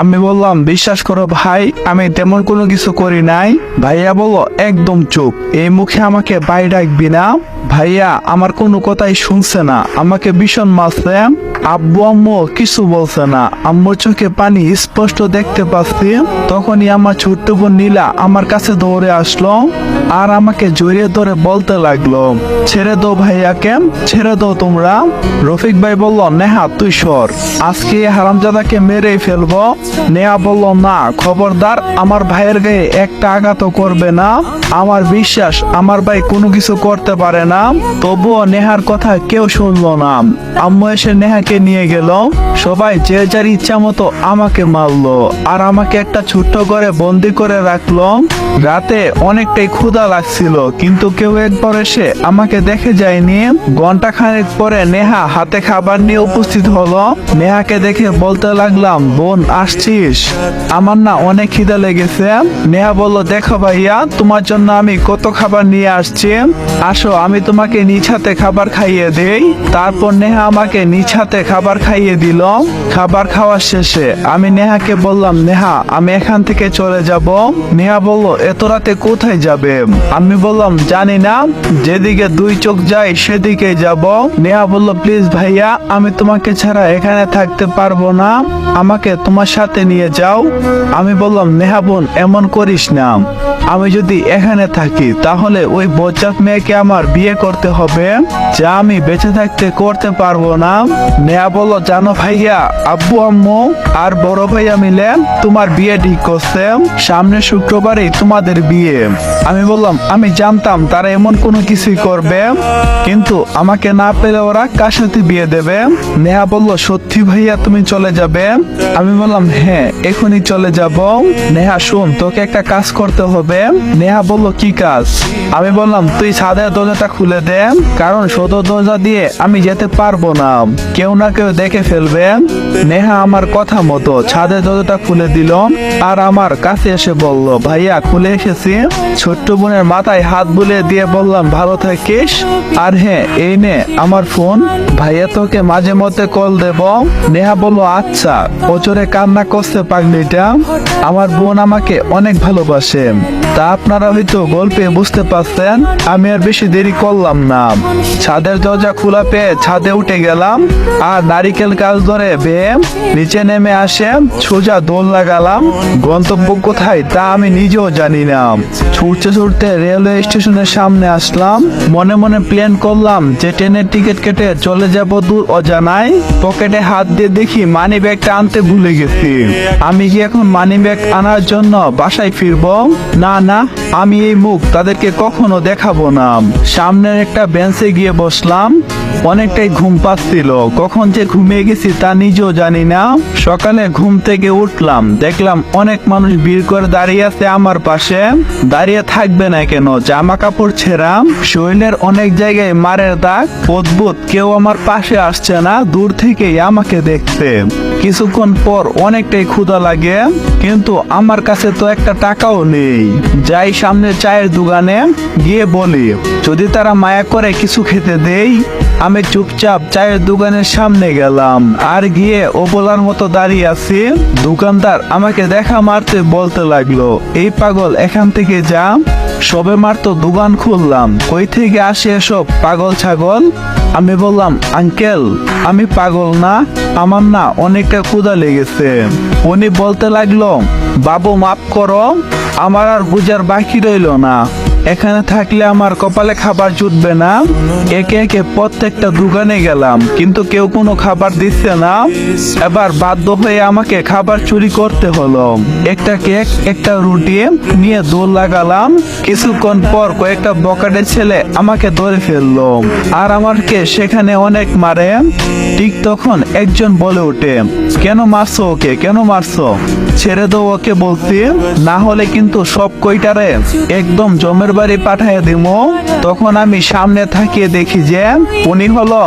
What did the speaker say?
আমি বললাম, বিশ্বাস করো ভাই, আমি তেমন কোনো কিছু করি নাই। ভাইয়া বলল, একদম চুপ। এই মুখে আমাকে বাই ডাকবি না? ভাইয়া, আমার কোনো কথাই শুনছে না। আমাকে ভীষণ মারছে আব্বু, আম্মু কিছু বলছে না। আম্মুর চোখে পানি স্পষ্ট দেখতে পাচ্ছি। তখনই আমার ছোট্ট বোন নীলা আমার কাছে দৌড়ে আসলো আর আমাকে জড়িয়ে ধরে বলতে লাগল, ছেড়ে দাও ভাইয়াকে ছেড়ে দাও তোমরা। রফিক ভাই বলল, নেহা, তুই সর। আজকে হারামজাদাকে মেরেই ফেলব। নেহা বলল, না, খবরদার, আমার ভাইয়ের গায়ে একটা আঘাতও করবে না। আমার বিশ্বাস, আমার ভাই কোনো কিছু করতে পারে না। তবুও নেহার কথা কেউ শুনলো না। আম্মু এসে নেহাকে নিয়ে গেল। সবাই যে যার ইচ্ছা মতো আমাকে মারলো আর আমাকে একটা ছোট্ট করে বন্দি করে রাখল। রাতে অনেকটাই ক্ষুধা লাগছিল, কিন্তু কেউ একবার এসে আমাকে দেখে যায়নি। ঘণ্টা খানেক পরে নেহা হাতে খাবার নিয়ে উপস্থিত হলো। নেহাকে দেখে বলতে লাগলাম, বোন, আসছিস? আমার না অনেক খিদা লেগেছে। নেহা বলল, দেখো ভাইয়া, তোমার জন্য আমি কত খাবার নিয়ে আসছি। আসো, আমি তোমাকে নিজ হাতে খাবার খাইয়ে দেই, তারপর নেহা আমাকে নিজ হাতে খাবার খাইয়ে দিল। খাবার খাওয়ার শেষে আমি নেহাকে বললাম, নেহা, আমি এখান থেকে চলে যাব। নেহা বলল, এত রাতে কোথায় যাবে? আমি বললাম, জানি না, যেদিকে দুই চোখ যায় সেদিকে যাব। নেহা বলল, প্লিজ ভাইয়া, আমি তোমাকে ছাড়া এখানে থাকতে পারব না। আমাকে তোমার সাথে নিয়ে যাও। আমি বললাম, নেহা বোন, এমন করিস না। আমি যদি এখানে থাকি, তাহলে ওই বজ্জাত মেয়েকে আমার বিয়ে করতে হবে, যা আমি বেঁচে থাকতে করতে পারব না। নেহা বলল জানো ভাইয়া, আব্বু, আম্মু আর বড় ভাইয়া মিলে তোমার বিয়ে ঠিক করছে। সামনে শুক্রবারই তোমাদের বিয়ে। আমি বললাম, আমি জানতাম তারা এমন কোনো কিছুই করবে, কিন্তু আমাকে না পেলে ওরা কার সাথে বিয়ে দেবে? নেহা বলল, সত্যি ভাইয়া, তুমি চলে যাবে? আমি বললাম হ্যাঁ এখনই চলে যাব। নেহা, শুন, তোকে একটা কাজ করতে হবে। নেহা বলল, কি কাজ? আমি বললাম, তুই সাদা দরজাটা খুলে দেন। কারণ সদর দরজা দিয়ে আমি যেতে পারব না। কেউ না কেউ দেখে ফেলবেন। নেহা আমার কথা মতো ছাদের দরজাটা খুলে দিল আর আমার কাছে এসে বলল, ভাইয়া, খুলে এসেছি? ছোট্ট বোনের মাথায় হাত বুলে দিয়ে বললাম, ভালো থাকিস? আর হ্যাঁ এই নে আমার ফোন। ভাইয়া, তোকে মাঝে মধ্যে কল দেব? নেহা বলল আচ্ছা। ওচরে কান্না করছে পাগলিটা। আমার বোন আমাকে অনেক ভালোবাসে। তা আপনারা হয়তো গল্পে বুঝতে পারছেন। আমি আর বেশি দেরি করলাম না। ছাদের দরজা খোলা পেয়ে ছাদে উঠে গেলাম আর নারিকেল গাছ ধরে বেয়ে নিচে নেমে আসে সোজা দোল লাগালাম। গন্তব্য কোথায় তা আমি নিজেও জানি না। ছুটতে ছুটতে রেলওয়ে স্টেশনের সামনে আসলাম। মনে মনে প্ল্যান করলাম যে ট্রেনের টিকিট কেটে চলে যাব দূর অজানায়। পকেটে হাত দিয়ে দেখি মানি ব্যাগটা আনতে ভুলে গেছি। আমি কি এখন মানি ব্যাগ আনার জন্য বাসায় ফিরবো? না না, আমি এই মুখ তাদেরকে কখনো দেখাবো না। সামনের একটা বেঞ্চে গিয়ে বসলাম। অনেকটাই ঘুম পাচ্ছিল। কখন যে ঘুমিয়ে গেছি তা নিজেও জানি না। সকালে ঘুম থেকে উঠলাম। দেখলাম অনেক মানুষ ভিড় করে দাঁড়িয়ে আছে আমার পাশে। দাঁড়িয়ে থাকবে না কেন? জামা কাপড় ছেঁড়াম। শরীরের অনেক জায়গায় মারের দাগ। অদ্ভুত, কেউ আমার পাশে আসছে না। দূর থেকেই আমাকে দেখতে কিছুক্ষণ পর অনেকটাই ক্ষুধা লাগে। কিন্তু আমার কাছে তো একটা টাকাও নেই। যাই সামনে চায়ের দোকানে গিয়ে বলি, যদি তারা মায়া করে কিছু খেতে দেই। আমি চুপচাপ চায়ের দোকানের সামনে গেলাম। আর গিয়ে ওপলার মতো দাঁড়িয়ে আছি। দোকানদার আমাকে দেখা মারতে বলতে লাগল, এই পাগল, এখান থেকে যা। সবে মাত্র দোকান খুললাম। কই থেকে আসে এসব পাগল ছাগল? আমি বললাম, আঙ্কেল, আমি পাগল না, আমার না অনেকটা ক্ষুধা লেগেছে। উনি বলতে লাগল, বাবু, মাফ করো, আমার আর বুঝার বাকি রইল না। এখানে থাকলে আমার কপালে খাবার জুটবে না। একে একে প্রত্যেকটা দোকানে গেলাম, কিন্তু কেউ কোনো খাবার দিচ্ছে না। এবার বাধ্য হয়ে আমাকে খাবার চুরি করতে হলো। একটা কেক, একটা রুটি নিয়ে দৌড় লাগালাম। কিছুক্ষণ পর কয়েকটা বকাটের ছেলে আমাকে ধরে ফেলল। আর আমাকে সেখানে অনেক মারে। ঠিক তখন একজন বলে ওঠে, কেন মারছো ওকে? কেন মারছো? ছেড়ে দাও ওকে বলছি। না হলে কিন্তু সব কইটারে একদম জমের বাড়ি পাঠাইয়া দিব তখন আমি সামনে থাকিয়ে দেখি যে উনি হলো